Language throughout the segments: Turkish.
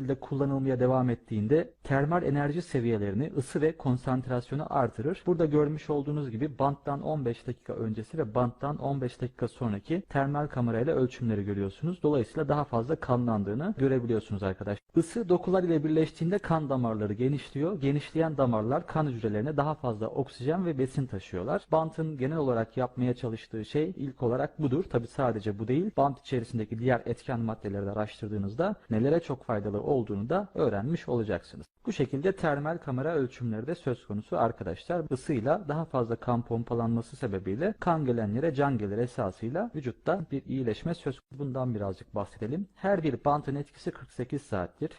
şekilde kullanılmaya devam ettiğinde termal enerji seviyelerini, ısı ve konsantrasyonu artırır. Burada görmüş olduğunuz gibi banttan 15 dakika öncesi ve banttan 15 dakika sonraki termal kamerayla ölçümleri görüyorsunuz. Dolayısıyla daha fazla kanlandığını görebiliyorsunuz arkadaşlar. Isı dokular ile birleştiğinde kan damarları genişliyor. Genişleyen damarlar kan hücrelerine daha fazla oksijen ve besin taşıyorlar. Bantın genel olarak yapmaya çalıştığı şey ilk olarak budur. Tabi sadece bu değil. Bant içerisindeki diğer etken maddeleri de araştırdığınızda nelere çok faydalı olduğunu da öğrenmiş olacaksınız. Bu şekilde termal kamera ölçümleri de söz konusu arkadaşlar. Isıyla daha fazla kan pompalanması sebebiyle kan gelen yere can gelir esasıyla vücutta bir iyileşme söz konusu. Bundan birazcık bahsedelim. Her bir bantın etkisi 48 saattir.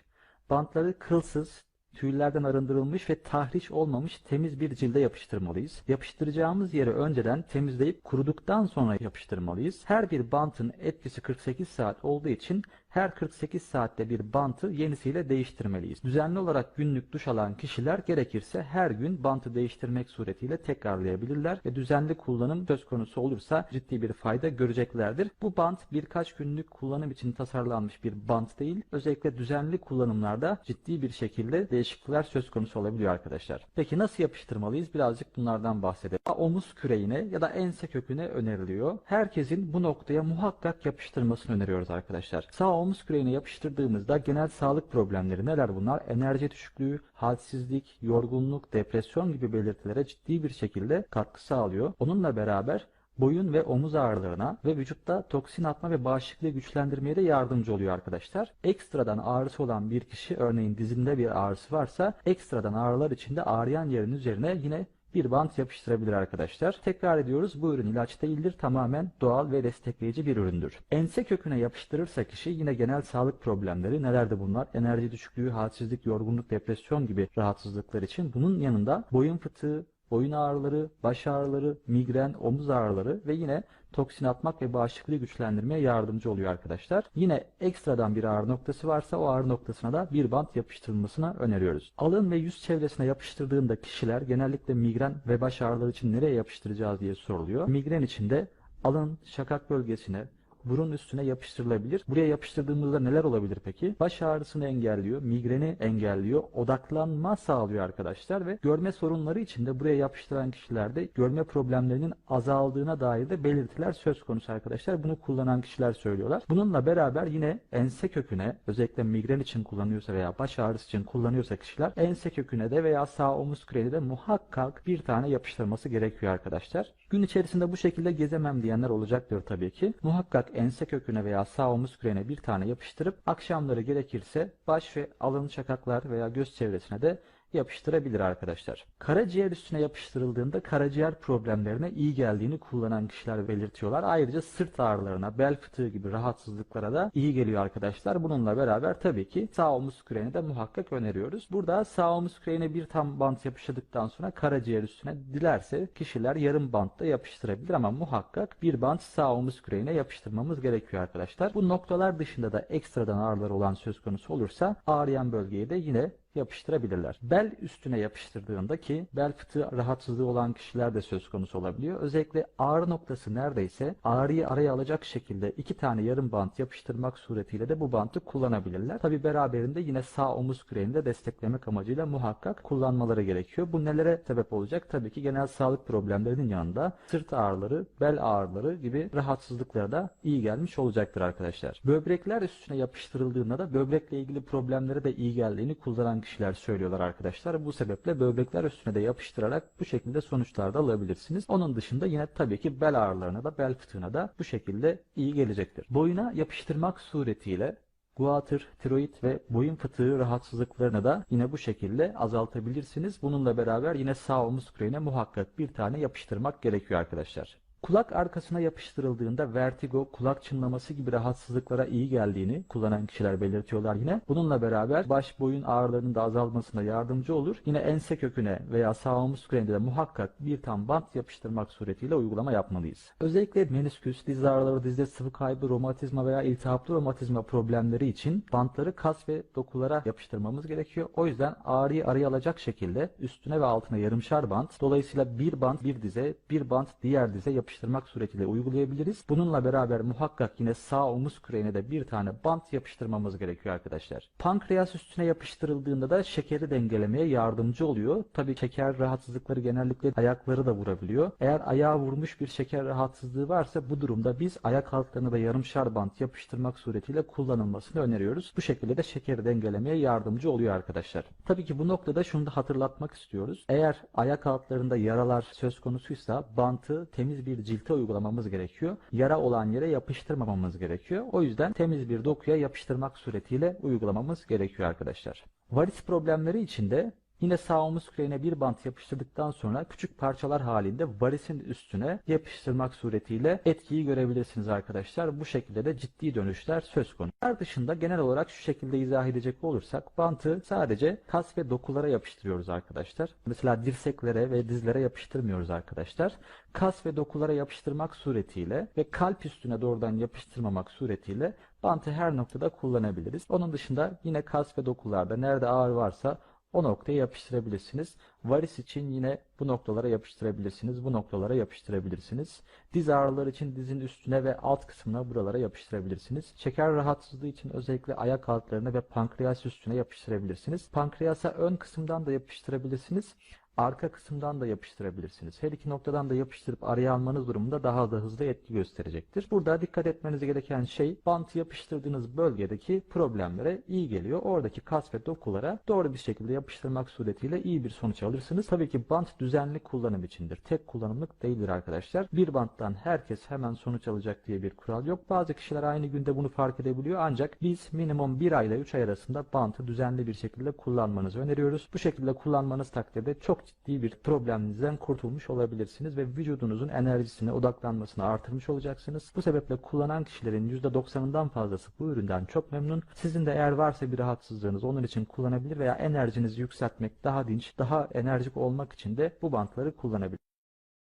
Bantları kılsız, tüylerden arındırılmış ve tahriş olmamış temiz bir cilde yapıştırmalıyız. Yapıştıracağımız yeri önceden temizleyip kuruduktan sonra yapıştırmalıyız. Her bir bantın etkisi 48 saat olduğu için her 48 saatte bir bantı yenisiyle değiştirmeliyiz. Düzenli olarak günlük duş alan kişiler gerekirse her gün bantı değiştirmek suretiyle tekrarlayabilirler ve düzenli kullanım söz konusu olursa ciddi bir fayda göreceklerdir. Bu bant birkaç günlük kullanım için tasarlanmış bir bant değil. Özellikle düzenli kullanımlarda ciddi bir şekilde değişiklikler söz konusu olabiliyor arkadaşlar. Peki nasıl yapıştırmalıyız? Birazcık bunlardan bahsedelim. Omuz küreğine ya da ense köküne öneriliyor. Herkesin bu noktaya muhakkak yapıştırmasını öneriyoruz arkadaşlar. Sağ omuz küreğine yapıştırdığımızda genel sağlık problemleri neler bunlar? Enerji düşüklüğü, halsizlik, yorgunluk, depresyon gibi belirtilere ciddi bir şekilde katkı sağlıyor. Onunla beraber boyun ve omuz ağrılarına ve vücutta toksin atma ve bağışıklığı güçlendirmeye de yardımcı oluyor arkadaşlar. Ekstradan ağrısı olan bir kişi örneğin dizinde bir ağrısı varsa ekstradan ağrılar içinde ağrıyan yerin üzerine yine bir bant yapıştırabilir arkadaşlar. Tekrar ediyoruz bu ürün ilaç değildir. Tamamen doğal ve destekleyici bir üründür. Ense köküne yapıştırırsa kişi yine genel sağlık problemleri nelerdi bunlar? Enerji düşüklüğü, halsizlik, yorgunluk, depresyon gibi rahatsızlıklar için bunun yanında boyun fıtığı, boyun ağrıları, baş ağrıları, migren, omuz ağrıları ve yine toksin atmak ve bağışıklığı güçlendirmeye yardımcı oluyor arkadaşlar. Yine ekstradan bir ağrı noktası varsa o ağrı noktasına da bir bant yapıştırılmasına öneriyoruz. Alın ve yüz çevresine yapıştırdığında kişiler genellikle migren ve baş ağrıları için nereye yapıştıracağız diye soruluyor. Migren için de alın şakak bölgesine, burun üstüne yapıştırılabilir. Buraya yapıştırdığımızda neler olabilir peki? Baş ağrısını engelliyor, migreni engelliyor, odaklanma sağlıyor arkadaşlar ve görme sorunları için de buraya yapıştıran kişilerde görme problemlerinin azaldığına dair de belirtiler söz konusu arkadaşlar. Bunu kullanan kişiler söylüyorlar. Bununla beraber yine ense köküne özellikle migren için kullanıyorsa veya baş ağrısı için kullanıyorsa kişiler ense köküne de veya sağ omuz küreğine de muhakkak bir tane yapıştırması gerekiyor arkadaşlar. Gün içerisinde bu şekilde gezemem diyenler olacaktır tabii ki. Muhakkak ense köküne veya sağ omuz küreğine bir tane yapıştırıp akşamları gerekirse baş ve alın şakaklar veya göz çevresine de yapıştırabilir arkadaşlar. Karaciğer üstüne yapıştırıldığında karaciğer problemlerine iyi geldiğini kullanan kişiler belirtiyorlar. Ayrıca sırt ağrılarına, bel fıtığı gibi rahatsızlıklara da iyi geliyor arkadaşlar. Bununla beraber tabii ki sağ omuz küreğini de muhakkak öneriyoruz. Burada sağ omuz küreğine bir tam bant yapıştırdıktan sonra karaciğer üstüne dilerse kişiler yarım bantta yapıştırabilir ama muhakkak bir bant sağ omuz küreğine yapıştırmamız gerekiyor arkadaşlar. Bu noktalar dışında da ekstradan ağrılar olan söz konusu olursa ağrıyan bölgeyi de yine yapıştırabilirler. Bel üstüne yapıştırdığında ki bel fıtığı rahatsızlığı olan kişiler de söz konusu olabiliyor. Özellikle ağrı noktası neredeyse ağrıyı araya alacak şekilde iki tane yarım bant yapıştırmak suretiyle de bu bantı kullanabilirler. Tabi beraberinde yine sağ omuz küreğini de desteklemek amacıyla muhakkak kullanmaları gerekiyor. Bu nelere sebep olacak? Tabii ki genel sağlık problemlerinin yanında sırt ağrıları, bel ağrıları gibi rahatsızlıklara da iyi gelmiş olacaktır arkadaşlar. Böbrekler üstüne yapıştırıldığında da böbrekle ilgili problemlere de iyi geldiğini kullanan kişiler söylüyorlar arkadaşlar. Bu sebeple böbrekler üstüne de yapıştırarak bu şekilde sonuçlar da alabilirsiniz. Onun dışında yine tabii ki bel ağrılarına da bel fıtığına da bu şekilde iyi gelecektir. Boyuna yapıştırmak suretiyle guatr, tiroid ve boyun fıtığı rahatsızlıklarını da yine bu şekilde azaltabilirsiniz. Bununla beraber yine sağ omuz küreğine muhakkak bir tane yapıştırmak gerekiyor arkadaşlar. Kulak arkasına yapıştırıldığında vertigo, kulak çınlaması gibi rahatsızlıklara iyi geldiğini kullanan kişiler belirtiyorlar yine. Bununla beraber baş boyun ağrılarının da azalmasına yardımcı olur. Yine ense köküne veya sağ omuz küreğinde de muhakkak bir tam bant yapıştırmak suretiyle uygulama yapmalıyız. Özellikle menisküs, diz ağrıları, dizde sıvı kaybı, romatizma veya iltihaplı romatizma problemleri için bantları kas ve dokulara yapıştırmamız gerekiyor. O yüzden ağrıyı araya alacak şekilde üstüne ve altına yarımşar bant, dolayısıyla bir bant bir dize, bir bant diğer dize yapıştırmamız yapıştırmak suretiyle uygulayabiliriz. Bununla beraber muhakkak yine sağ omuz küreğine de bir tane bant yapıştırmamız gerekiyor arkadaşlar. Pankreas üstüne yapıştırıldığında da şekeri dengelemeye yardımcı oluyor. Tabii şeker rahatsızlıkları genellikle ayakları da vurabiliyor. Eğer ayağa vurmuş bir şeker rahatsızlığı varsa bu durumda biz ayak altlarına da yarımşar bant yapıştırmak suretiyle kullanılmasını öneriyoruz. Bu şekilde de şekeri dengelemeye yardımcı oluyor arkadaşlar. Tabii ki bu noktada şunu da hatırlatmak istiyoruz. Eğer ayak altlarında yaralar söz konusuysa bantı temiz bir cilte uygulamamız gerekiyor. Yara olan yere yapıştırmamamız gerekiyor. O yüzden temiz bir dokuya yapıştırmak suretiyle uygulamamız gerekiyor arkadaşlar. Varis problemleri için de Yine sağ omuz küreğine bir bant yapıştırdıktan sonra küçük parçalar halinde varisin üstüne yapıştırmak suretiyle etkiyi görebilirsiniz arkadaşlar. Bu şekilde de ciddi dönüşler söz konusu. Bunlar dışında genel olarak şu şekilde izah edecek olursak bantı sadece kas ve dokulara yapıştırıyoruz arkadaşlar. Mesela dirseklere ve dizlere yapıştırmıyoruz arkadaşlar. Kas ve dokulara yapıştırmak suretiyle ve kalp üstüne doğrudan yapıştırmamak suretiyle bantı her noktada kullanabiliriz. Onun dışında yine kas ve dokularda nerede ağrı varsa o noktaya yapıştırabilirsiniz. Varis için yine bu noktalara yapıştırabilirsiniz. Bu noktalara yapıştırabilirsiniz. Diz ağrıları için dizin üstüne ve alt kısmına buralara yapıştırabilirsiniz. Şeker rahatsızlığı için özellikle ayak altlarına ve pankreas üstüne yapıştırabilirsiniz. Pankreasa ön kısımdan da yapıştırabilirsiniz. Arka kısımdan da yapıştırabilirsiniz. Her iki noktadan da yapıştırıp araya almanız durumunda daha da hızlı etki gösterecektir. Burada dikkat etmeniz gereken şey bantı yapıştırdığınız bölgedeki problemlere iyi geliyor. Oradaki kas ve dokulara doğru bir şekilde yapıştırmak suretiyle iyi bir sonuç alırsınız. Tabii ki bant düzenli kullanım içindir. Tek kullanımlık değildir arkadaşlar. Bir banttan herkes hemen sonuç alacak diye bir kural yok. Bazı kişiler aynı günde bunu fark edebiliyor ancak biz minimum 1 ay ile 3 ay arasında bantı düzenli bir şekilde kullanmanızı öneriyoruz. Bu şekilde kullanmanız takdirde ciddi bir probleminizden kurtulmuş olabilirsiniz ve vücudunuzun enerjisine odaklanmasını artırmış olacaksınız. Bu sebeple kullanan kişilerin %90'ından fazlası bu üründen çok memnun. Sizin de eğer varsa bir rahatsızlığınız onun için kullanabilir veya enerjinizi yükseltmek, daha dinç, daha enerjik olmak için de bu bantları kullanabilir.